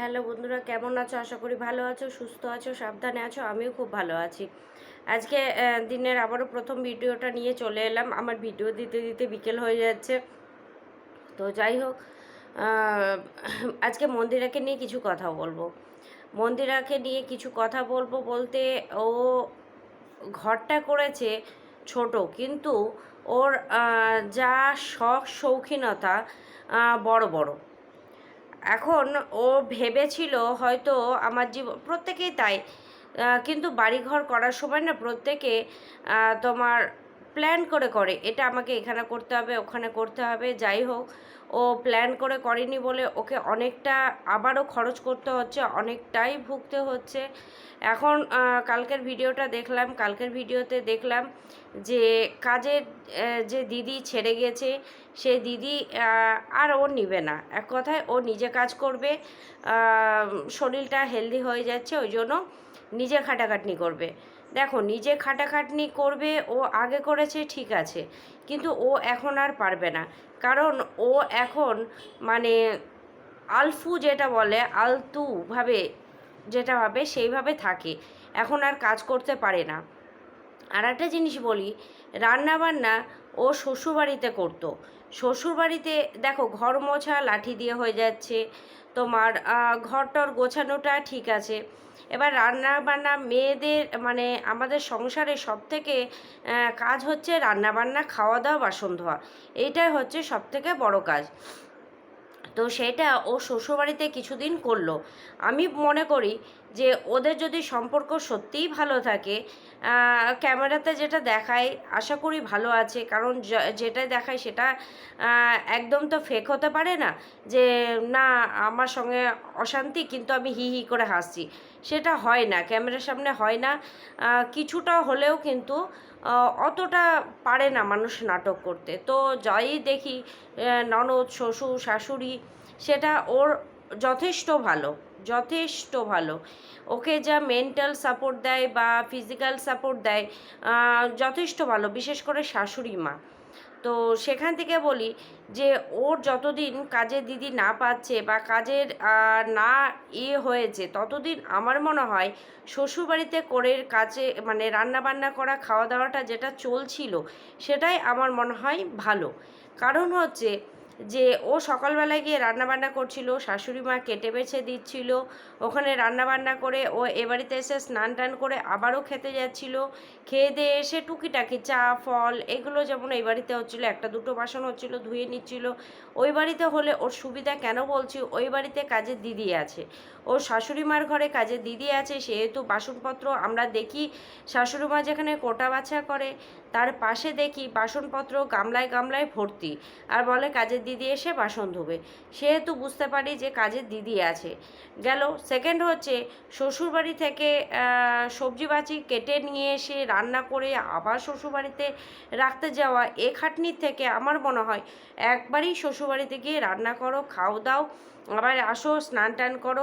Hello বন্ধুরা, কেমন আছো? আশা করি ভালো আছো, সুস্থ আছো, সাবধানে আছো, আমিও খুব ভালো আছি। আজকে দিনের আবারও প্রথম ভিডিওটা নিয়ে চলে এলাম। আমার ভিডিও দিতে দিতে বিকেল হয়ে যাচ্ছে। তো যাই হোক আজকে মন্দিরাকে নিয়ে কিছু কথা বলব। মন্দিরাকে নিয়ে কিছু কথা বলব বলতে, ও ঘরটা করেছে ছোট, কিন্তু ওর যা শখ, শৌখিনতা বড় বড়। এখন ও ভেবেছিল হয়তো আমার জীবন প্রত্যেকেই তাই। কিন্তু বাড়িঘর করার সময় না প্রত্যেকে তোমার প্ল্যান করে করে। এটা আমাকে এখানে করতে হবে, ওখানে করতে হবে, যাই হোক। ও প্ল্যান করে করেনি বলে ওকে অনেকটা আবারও খরচ করতে হচ্ছে, অনেকটাই ভুগতে হচ্ছে। এখন কালকের ভিডিওটা দেখলাম, কালকের ভিডিওতে দেখলাম যে কাজের যে দিদি ছেড়ে গেছে, সে দিদি আর ও নিবে না। এক কথায় ও নিজে কাজ করবে শরীরটা হেলদি হয়ে যাচ্ছে, ওই জন্য নিজে খাটাখাটনি করবে। দেখো নিজে খাটাখাটনি করবে ও আগে করেছে ঠিক আছে। কিন্তু ও এখন আর পারবে না। কারণ ও এখন মানে আলফু যেটা বলে আলতুভাবে যেটা ভাবে সেইভাবে থাকে। এখন আর কাজ করতে পারে না। আর একটা জিনিস বলি রান্নাবান্না ও শ্বশুরবাড়িতে করতো। শ্বশুরবাড়িতে দেখো ঘর মোছা লাঠি দিয়ে হয়ে যাচ্ছে। তোমার আহ, ঘরটর গোছানোটা ঠিক আছে। এবার রান্না বান্না মেয়েদের মানে আমাদের সংসারে সব থেকে কাজ হচ্ছে রান্না বান্না খাওয়া দাওয়া বাসন ধোয়া এইটাই হচ্ছে সব থেকে বড় কাজ। তো সেটা ও শ্বশুরবাড়িতে কিছুদিন করল। আমি মনে করি যে ওদের যদি সম্পর্ক সত্যিই ভালো থাকে ক্যামেরাতে যেটা দেখায়, আশা করি ভালো আছে। কারণ যেটা দেখায় সেটা একদম তো ফেক হতে পারে না যে, না, আমার সঙ্গে অশান্তি, কিন্তু আমি হি হি করে হাসছি। সেটা হয় না, ক্যামেরার সামনে হয় না। কিছুটা হলেও কিন্তু অতটা পারে না মানুষ নাটক করতে। তো যাই দেখি ননদ, শ্বশুর, শাশুড়ি, সেটা ওর যথেষ্ট ভালো। যথেষ্ট ভালো। ওকে যা মেন্টাল সাপোর্ট দেয় বা ফিজিক্যাল সাপোর্ট দেয় যথেষ্ট ভালো, বিশেষ করে শাশুড়ি মা। তো সেখান থেকে বলি যে, ওর যতদিন কাজের দিদি না পাচ্ছে বা কাজের না ইয়ে হয়েছে, ততদিন আমার মনে হয় শ্বশুরবাড়িতে করে কাজে মানে রান্না বান্না করা, খাওয়া দাওয়াটা যেটা চলছিল, সেটাই আমার মনে হয় ভালো। কারণ হচ্ছে যে ও সকালবেলায় গিয়ে রান্নাবান্না করছিল, শাশুড়ি মা কেটে বেছে দিচ্ছিল। ওখানে রান্নাবান্না করে ও এ বাড়িতে এসে স্নান টান করে আবারও খেতে যাচ্ছিল। খেয়ে দিয়ে এসে টুকিটাকি চা, ফল এগুলো যেমন এই বাড়িতে হচ্ছিল, একটা দুটো বাসন হচ্ছিল, ধুয়ে নিচ্ছিল। ওই বাড়িতে হলে ওর সুবিধা কেন বলছি? ওই বাড়িতে কাজের দিদি আছে। ওর শাশুড়ি মার ঘরে কাজের দিদি আছে, সেহেতু বাসনপত্র আমরা দেখি। শাশুড়ি মা যেখানে কোটা বাছা করে, তার পাশে দেখি বাসনপত্র গামলায় গামলায় ভর্তি। আর বলে কাজের দিদি এসে বাসন ধোবে। সেহেতু বুঝতে পারি যে কাজের দিদি আছে। গেল সেকেন্ড হচ্ছে শ্বশুরবাড়ি থেকে সবজি বাচি কেটে নিয়ে এসে রান্না করে আবার শ্বশুরবাড়িতে রাখতে যাওয়া, এ খাটনির থেকে আমার মনে হয় একবারই শ্বশুরবাড়িতে গিয়ে রান্না করো, খাও দাও, আবার আসো, স্নান টান করো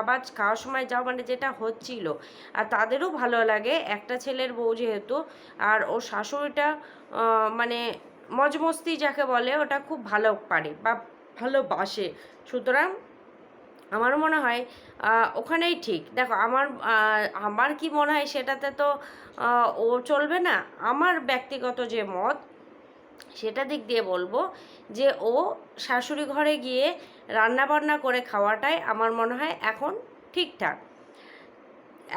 আবার খাওয়ার সময় যাও মানে যেটা হচ্ছিল। আর তাদেরও ভালো লাগে, একটা ছেলের বউ যেহেতু, আর ওর শাশুড়িটা মানে মজমস্তি যাকে বলে, ওটা খুব ভালো পারে বা ভালোবাসে সুতরাং আমার মনে হয় ওখানেই ঠিক। দেখো, আমার আমার কি মনে হয় সেটাতে তো ও চলবে না। আমার ব্যক্তিগত যে মত, সেটা দিক দিয়ে বলব যে, ও শাশুড়ি ঘরে গিয়ে রান্না বান্না করে খাওয়াটাই আমার মনে হয় এখন ঠিকঠাক।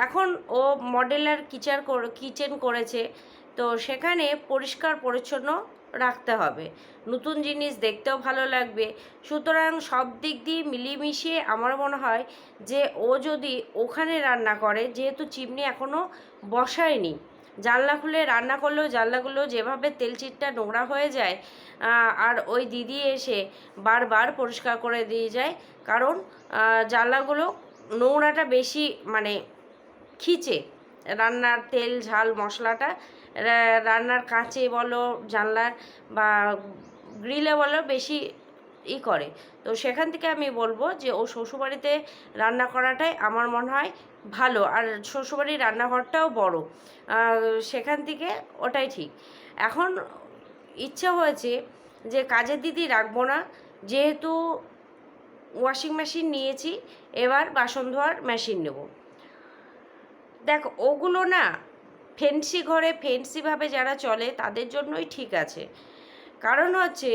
এখন ও মডেলার কিচেন কিচেন করেছে, তো সেখানে পরিষ্কার পরিচ্ছন্ন রাখতে হবে। নতুন জিনিস দেখতেও ভালো লাগবে। সুতরাং সব দিক দিয়ে মিলিয়ে আমার মনে হয় যে ও যদি ওখানে রান্না করে, যেহেতু চিমনি এখনও বসায়নি, জানলা খুলে রান্না করলেও জানলাগুলো যেভাবে তেলচিটটা নোংরা হয়ে যায় আর ওই দিদি এসে বারবার পরিষ্কার করে দিয়ে যায়, কারণ জানলাগুলো নোংরাটা বেশি মানে খিচে। রান্নার তেল, ঝাল, মশলাটা রান্নার কাঁচে বলো, জানলার বা গ্রিলে বলো বেশি ই করে। তো সেখান থেকে আমি বলব যে, ও শ্বশুরবাড়িতে রান্না করাটাই আমার মনে হয় ভালো। আর শ্বশুরবাড়ির রান্নাঘরটাও বড়। সেখান থেকে ওটাই ঠিক। এখন ইচ্ছে হয়েছে যে, কাজের দিদি রাখব না। যেহেতু ওয়াশিং মেশিন নিয়েছি, এবার বাসন ধোয়ার মেশিন নেব। দেখ, ওগুলো না ফেন্সি ঘরে ফেন্সিভাবে যারা চলে, তাদের জন্যই ঠিক আছে। কারণ হচ্ছে,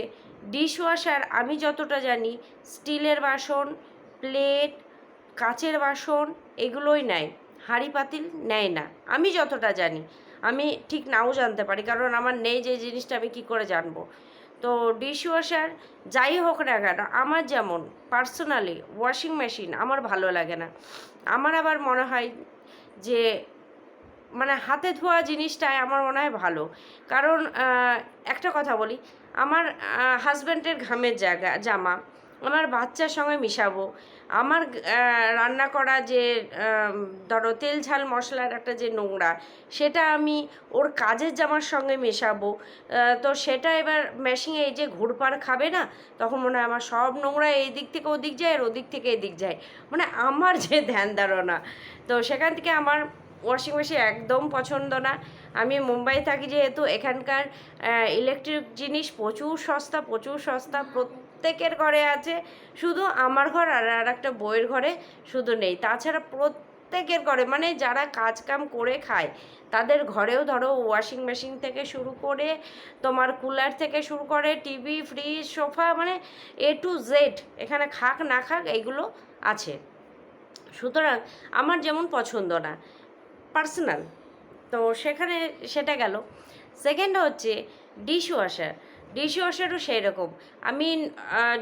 ডিশওয়াশার আমি যতটা জানি, স্টিলের বাসন, প্লেট, কাচের বাসন এগুলোই নেয় হাঁড়ি পাতিল নেয় না। আমি যতটা জানি, আমি ঠিক নাও জানতে পারি, কারণ আমার নেই যে জিনিসটা আমি কি করে জানব। তো ডিশওয়াশার যাই হোক না কেন, আমার যেমন, পার্সোনালি ওয়াশিং মেশিন আমার ভালো লাগে না। আমার আবার মনে হয় যে মানে হাতে ধোয়া জিনিসটাই আমার মনে হয় ভালো। কারণ একটা কথা বলি, আমার হাজব্যান্ডের ঘামের জায়গা, জামা আমার বাচ্চার সঙ্গে মিশাবো। আমার রান্না করা যে ধরো তেল ঝাল মশলার একটা যে নোংরা, সেটা আমি ওর কাজের জামার সঙ্গে মেশাবো। তো সেটা এবার মেশিনে এই যে ঘুরপার খাবে না, তখন মনে হয় আমার সব নোংরা এই দিক থেকে ওদিক যায় আর ওদিক থেকে এদিক যায়। মানে আমার যে ধ্যান ধারণা, তো সেখান থেকে আমার ওয়াশিং মেশিন একদম পছন্দ না। আমি মুম্বাই থাকি যেহেতু এখানকার ইলেকট্রিক জিনিস প্রচুর সস্তা প্রচুর সস্তা, প্রত্যেকের ঘরে আছে। শুধু আমার ঘর আর আর একটা বইয়ের ঘরে শুধু নেই। তাছাড়া প্রত্যেকের ঘরে মানে যারা কাজ কাম করে খায়, তাদের ঘরেও ধরো ওয়াশিং মেশিন থেকে শুরু করে, তোমার কুলার থেকে শুরু করে টিভি ফ্রিজ সোফা মানে এ টু জেড এখানে খাক না খাক এইগুলো আছে। সুতরাং আমার যেমন পছন্দ না পার্সোনাল তো সেখানে সেটা গেল। সেকেন্ড হচ্ছে ডিশ ওয়াশার ডিশ ওয়াশারও সেই রকম আমি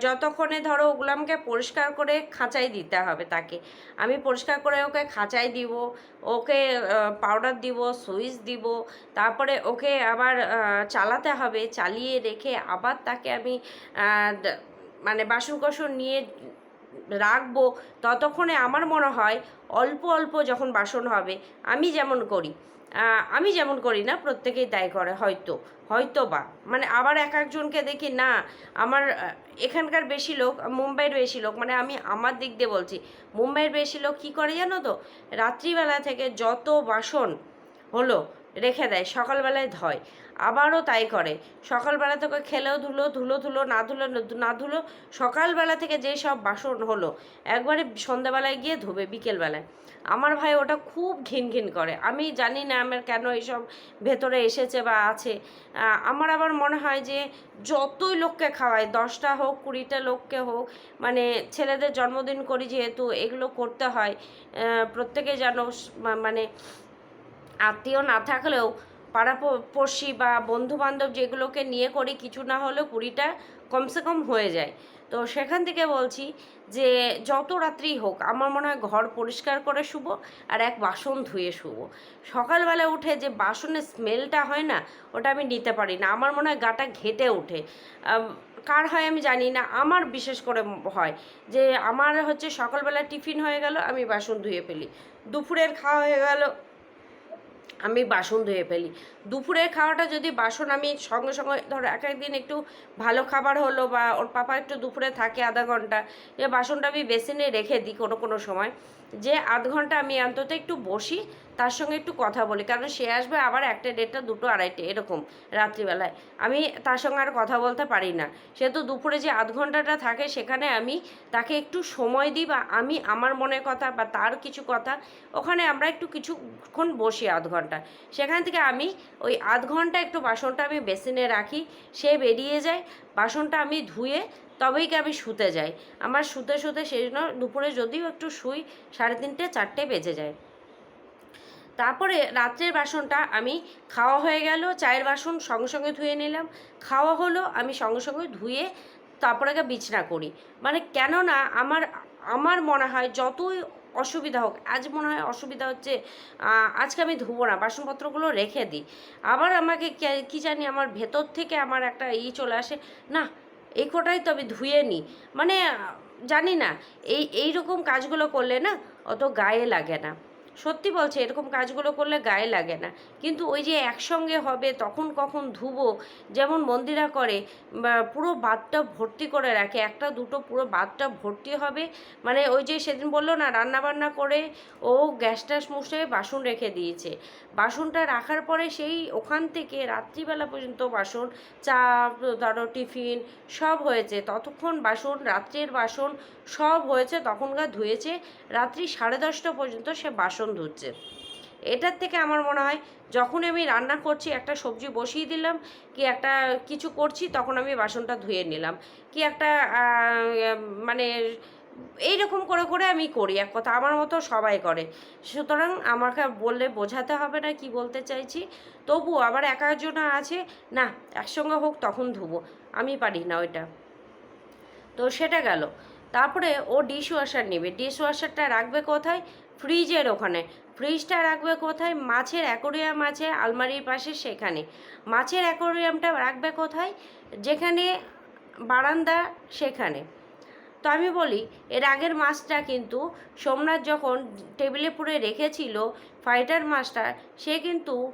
যতক্ষণে ধরো ওগুলো আমাকে পরিষ্কার করে খাঁচাই দিতে হবে তাকে। আমি পরিষ্কার করে ওকে খাঁচাই দিব, ওকে পাউডার দিব, সুইচ দিব, তারপরে ওকে আবার চালাতে হবে, চালিয়ে রেখে আবার তাকে আমি মানে বাসন কোসন নিয়ে রাখব, ততক্ষণে আমার মনে হয় অল্প অল্প যখন বাসন হবে, আমি যেমন করি। আমি যেমন করি না, প্রত্যেকেই তাই করে, হয়তো হয়তো বা মানে আবার এক একজনকে দেখি, না, আমার এখানকার বেশি লোক, মুম্বাইয়ের বেশি লোক মানে আমি আমার দিক দিয়ে বলছি, মুম্বাইয়ের বেশি লোক কী করে জানো তো? রাত্রিবেলা থেকে যত বাসন হলো, রেখে দেয়, সকালবেলায় ধয়। আবারও তাই করে। সকালবেলা থেকে খেলেও ধুলো ধুলো ধুলো, না ধুলো না ধুলো সকালবেলা থেকে যে সব বাসন হলো, একবারে সন্ধ্যাবেলায় গিয়ে ধোবে, বিকেলবেলায়। আমার ভাই ওটা খুব ঘিন ঘিন করে। আমি জানি না আমার কেন এইসব ভেতরে এসেছে বা আছে। আমার আবার মনে হয় যে যতই লোককে খাওয়ায় দশটা হোক, কুড়িটা লোককে হোক মানে ছেলেদের জন্মদিন করি যেহেতু এগুলো করতে হয় প্রত্যেকে যেন মানে আত্মীয় না থাকলেও পাড়া পড়শি বা বন্ধু বান্ধব যেগুলোকে নিয়ে করি কিছু না হলেও কুড়িটা কমসে কম হয়ে যায়। তো সেখান থেকে বলছি যে যত রাত্রি হোক আমার মনে হয় ঘর পরিষ্কার করে শুবো আর এক বাসন ধুয়ে শুবো। সকালবেলা উঠে যে বাসনের স্মেলটা হয় না, ওটা আমি নিতে পারি না। আমার মনে হয় গাটা ঘেটে ওঠে। কার হয় আমি জানি না। আমার বিশেষ করে হয় যে আমার হচ্ছে সকালবেলা টিফিন হয়ে গেল, আমি বাসন ধুয়ে ফেলি। দুপুরের খাওয়া হয়ে গেল আমি বাসন ধুয়ে ফেলি। দুপুরের খাওয়াটা যদি বাসন, আমি সঙ্গে সঙ্গে ধরো এক একদিন একটু ভালো খাবার হলো বা ওর পাপা একটু দুপুরে থাকে আধা ঘণ্টা, এ বাসনটা আমি বেসিনে রেখে দিই কোনো কোনো সময়। যে আধ ঘণ্টা আমি অন্তত একটু বসি, তার সঙ্গে একটু কথা বলি। কারণ সে আসবে আবার একটা দেড়টা, দুটো, আড়াইটে, এরকম রাত্রিবেলায়। আমি তার সঙ্গে আর কথা বলতে পারি না। সেহেতু দুপুরে যে আধ ঘন্টাটা থাকে, সেখানে আমি তাকে একটু সময় দিই বা আমি আমার মনের কথা বা তার কিছু কথা, ওখানে আমরা একটু কিছুক্ষণ বসি আধ ঘণ্টা। সেখান থেকে আমি ওই আধ ঘণ্টা একটু বাসনটা আমি বেসিনে রাখি, সে বেরিয়ে যায়। বাসনটা আমি ধুয়ে তবেই কি আমি শুতে যাই। আমার শুতে শুতে সেই জন্য দুপুরে যদিও একটু শুই, সাড়ে তিনটে, চারটে বেজে যায়। তারপরে রাত্রের বাসনটা আমি খাওয়া হয়ে গেল, চায়ের বাসন সঙ্গে সঙ্গে ধুয়ে নিলাম। খাওয়া হলো, আমি সঙ্গে সঙ্গে ধুয়ে তারপরে বিছনা করি। মানে কেননা আমার আমার মনে হয় যতই অসুবিধা হোক, আজ মনে হয় অসুবিধা হচ্ছে আজকে আমি ধুবো না, বাসনপত্রগুলো রেখে দিই। আবার আমাকে কে- জানি আমার ভেতর থেকে আমার একটা ই চলে আসে, না, এই কটাই তো আমি ধুয়ে নিই। মানে জানি না, এই এই রকম কাজগুলো করলে না, অত গায়ে লাগে না। সত্যি বলছে, এরকম কাজগুলো করলে গায়ে লাগে না। কিন্তু ওই যে একসঙ্গে হবে, তখন কখন ধুবো, যেমন মন্দিরা করে পুরো বাদটা ভর্তি করে রাখে, একটা দুটো পুরো বাদটা ভর্তি হবে। মানে ওই যে সেদিন বলল না রান্না বান্না করে ও গ্যাস ট্যাস মুছে বাসন রেখে দিয়েছে। বাসনটা রাখার পরে সেই ওখান থেকে রাত্রিবেলা পর্যন্ত বাসন, চা, ধরো টিফিন সব হয়েছে। ততক্ষণ বাসন, রাত্রের বাসন সব হয়েছে, তখনকার ধুয়েছে। রাত্রি সাড়ে দশটা পর্যন্ত সে বাসন ধুচ্ছে এটার থেকে আমার মনে হয় যখন আমি রান্না করছি, একটা সবজি বসিয়ে দিলাম, কি একটা কিছু করছি, তখন আমি বাসনটা ধুয়ে নিলাম। কি একটা মানে এই রকম করে করে আমি করি, এক কথা আমার মতো সবাই করে। সুতরাং আমাকে বললে বোঝাতে হবে না, কি বলতে চাইছি। তবু আবার এক একজনা আছে, না, একসঙ্গে হোক তখন ধুবো, আমি পারি না ওইটা। তো সেটা গেল। তারপরে ও ডিশ ওয়াশার নেবে। ডিশ ওয়াশারটা রাখবে কোথায়? ফ্রিজের ওখানে। ফ্রিজটা রাখবে কোথায়? মাছের অ্যাকোরিয়াম আছে আলমারির পাশে সেখানে। মাছের অ্যাকোরিয়ামটা রাখবে কোথায়? যেখানে বারান্দা সেখানে। তো আমি বলি, এর আগের মাছটা কিন্তু সোমনাথ যখন টেবিলে পুরে রেখেছিল, ফাইটার মাছটা, সে কিন্তু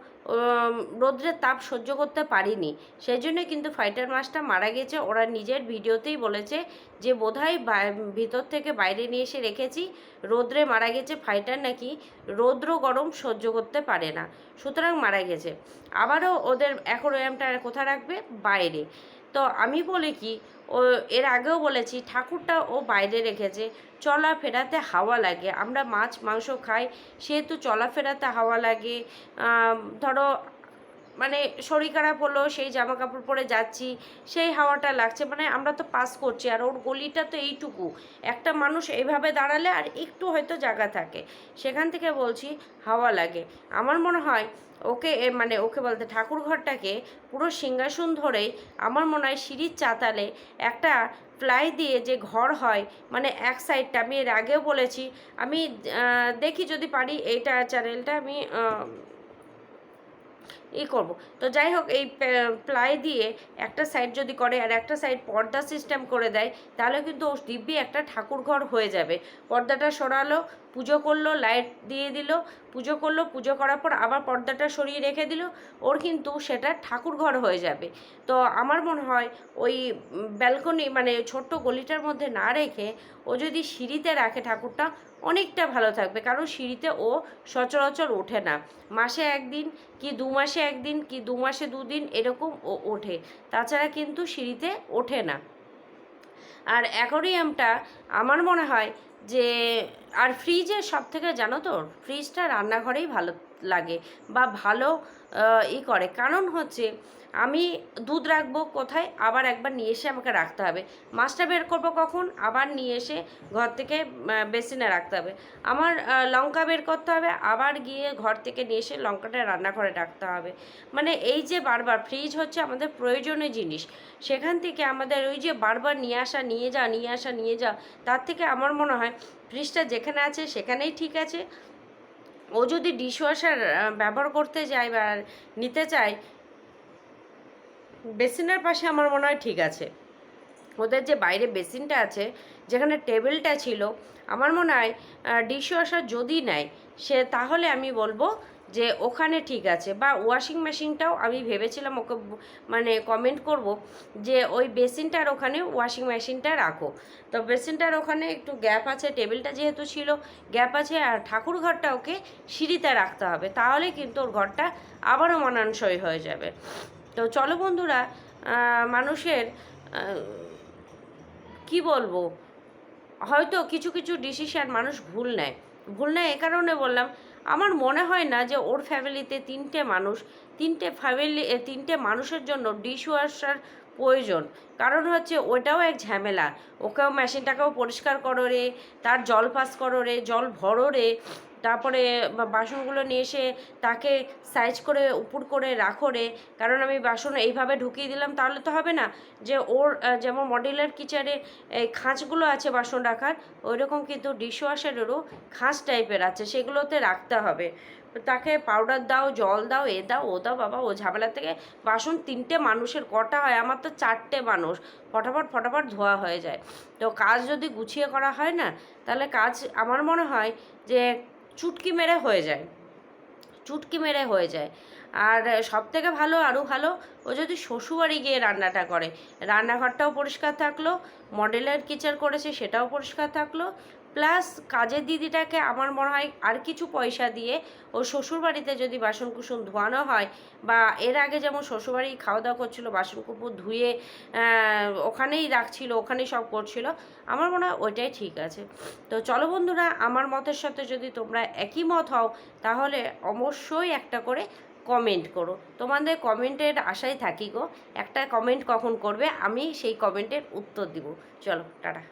রোদ্রের তাপ সহ্য করতে পারিনি। সেই জন্য কিন্তু ফাইটার মাছটা মারা গেছে। ওরা নিজের ভিডিওতেই বলেছে যে, বোধহয় ভিতর থেকে বাইরে নিয়ে এসে রেখেছি। রোদ্রে মারা গেছে ফাইটার নাকি রৌদ্র গরম সহ্য করতে পারে না। সুতরাং মারা গেছে। আবারও ওদের অ্যাকোরিয়ামটা কোথায় রাখবে? বাইরে। তো আমি বলি কি, ও এর আগেও বলেছি, ঠাকুরটা ও বাইরে রেখেছে চলা ফেরাতে হাওয়া লাগে। আমরা মাছ, মাংস খাই, সেহেতু চলা ফেরাতে হাওয়া লাগে। ধরো মানে শরীর খারাপ হলো, সেই জামা কাপড় পরে যাচ্ছি, সেই হাওয়াটা লাগছে মানে আমরা তো পাস করছি, আর ওর গলিটা তো এইটুকু। একটা মানুষ এইভাবে দাঁড়ালে আর একটু হয়তো জায়গা থাকে। সেখান থেকে বলছি, হাওয়া লাগে। আমার মনে হয় ওকে মানে ওকে বলতে ঠাকুর ঘরটাকে পুরো সিংহাসন ধরেই আমার মনে হয় সিঁড়ির চাতালে একটা প্লাই দিয়ে যে ঘর হয় মানে এক সাইডটা, আমি এর আগেও বলেছি, আমি দেখি যদি পারি এইটা চ্যানেলটা আমি ই করব। তো যাই হোক, এই প্লাই দিয়ে একটা সাইড যদি করে আর একটা সাইড পর্দা সিস্টেম করে দেয়, তাহলে কিন্তু ও দিব্যি একটা ঠাকুর ঘর হয়ে যাবে। পর্দাটা সরালো, পুজো করল লাইট দিয়ে দিল, পুজো করল, পুজো করার পর আবার পর্দাটা সরিয়ে রেখে দিল, ওর কিন্তু সেটা ঠাকুর ঘর হয়ে যাবে। তো আমার মনে হয় ওই ব্যালকনি মানে ছোট্ট গলিটার মধ্যে না রেখে ও যদি সিঁড়িতে রাখে ঠাকুরটা অনেকটা ভালো থাকবে, কারণ সিঁড়িতে ও সচরাচর ওঠে না। মাসে একদিন কি দু মাসে একদিন কি দু মাসে দুদিন এরকম ও ওঠে, তাছাড়া কিন্তু সিঁড়িতে ওঠে না। আর অ্যাকোরিয়ামটা আমার মনে হয় যে, আর ফ্রিজে সব থেকে জানো তো, ফ্রিজটা রান্নাঘরেই ভালো। লাগে বা ভালো ই করে। কারণ হচ্ছে আমি দুধ রাখব কোথায়? আবার একবার নিয়ে এসে আমাকে রাখতে হবে। মাছটা বের করব কখন? আবার নিয়ে এসে ঘর থেকে বেসিনে রাখতে হবে। আমার লঙ্কা বের করতে হবে, আবার গিয়ে ঘর থেকে নিয়ে এসে লঙ্কাটা রান্নাঘরে রাখতে হবে। মানে এই যে বারবার ফ্রিজ হচ্ছে আমাদের প্রয়োজনীয় জিনিস। সেখান থেকে আমাদের ওই যে বারবার নিয়ে আসা, নিয়ে যা, নিয়ে আসা, নিয়ে যা, তার থেকে আমার মনে হয় ফ্রিজটা যেখানে আছে সেখানেই ঠিক আছে। ও যদি ডিশওয়াশার ব্যবহার করতে যায় বা নিতে চায়, বেসিনের পাশে আমার মনে হয় ঠিক আছে। ওদের যে বাইরে বেসিনটা আছে, যেখানে টেবিলটা ছিল, আমার মনে হয় ডিশওয়াশার যদি নেয়, সে তাহলে আমি বলব যে ওখানে ঠিক আছে বা ওয়াশিং মেশিনটাও আমি ভেবেছিলাম ওকে মানে কমেন্ট করব যে ওই বেসিনটার ওখানে ওয়াশিং মেশিনটা রাখো। তো বেসিনটার ওখানে একটু গ্যাপ আছে টেবিলটা যেহেতু ছিল গ্যাপ আছে আর ঠাকুর ঘরটা ওকে সিঁড়িতে রাখতে হবে। তাহলে কিন্তু ওর ঘরটা আবারও মানানসই হয়ে যাবে। তো চলো বন্ধুরা মানুষের কি বলব? হয়তো কিছু কিছু ডিসিশন মানুষ ভুল নেয়। ভুল নেয় এ কারণে বললাম আমার মনে হয় না যে ওর ফ্যামিলিতে তিনটে মানুষ, তিনটে ফ্যামিলি তিনটে মানুষের জন্য ডিশ ওয়াশার প্রয়োজন। কারণ হচ্ছে ওটাও এক ঝামেলা। ওকেও মেশিনটাকেও পরিষ্কার করো রে, তার জল পাস করো রে, জল ভরো রে। তারপরে বাসনগুলো নিয়ে এসে তাকে সাইজ করে, উপর করে রাখো রে। কারণ আমি বাসন এইভাবে ঢুকিয়ে দিলাম, তাহলে তো হবে না। যে ওর যেমন মডিউলার কিচেনে, এই খাঁচগুলো আছে বাসন রাখার ওই রকম কিন্তু ডিশওয়াশারেরও খাঁচ টাইপের আছে, সেগুলোতে রাখতে হবে। তাকে পাউডার দাও, জল দাও, এ দাও, ও দাও, বাবা, ও ঝামেলা থেকে বাসন তিনটে মানুষের, কটা হয়? আমার তো চারটে মানুষ। ফটাফট ফটাফট ধোয়া হয়ে যায়। তো কাজ যদি গুছিয়ে করা হয় না, তাহলে কাজ, আমার মনে হয় যে চুটকি মেরে হয়ে যায়। চুটকি মেরে হয়ে যায়। আর সব থেকে ভালো, আরও ভালো, ও যদি শ্বশুরবাড়ি গিয়ে রান্নাটা করে। রান্নাঘরটাও পরিষ্কার থাকল, মডেলের কিচেন করেছে সেটাও পরিষ্কার থাকল প্লাস কাজের দিদিটাকে আমার মনে হয় আর কিছু পয়সা দিয়ে ও শ্বশুরবাড়িতে যদি বাসন কুসন ধোয়ানো হয় বা এর আগে যেমন শ্বশুরবাড়ি খাওয়া দাওয়া করছিল বাসন কুপুর ধুয়ে ওখানেই রাখছিল, ওখানেই সব করছিল, আমার মনে হয় ওইটাই ঠিক আছে। তো চলো বন্ধুরা, আমার মতের সাথে যদি তোমরা একই মত হও, তাহলে অবশ্যই একটা করে কমেন্ট করো। তোমাদের কমেন্টের আশায় থাকি গো, একটা কমেন্ট কখন করবে, আমি সেই কমেন্টের উত্তর দিব। চলো, টাটা।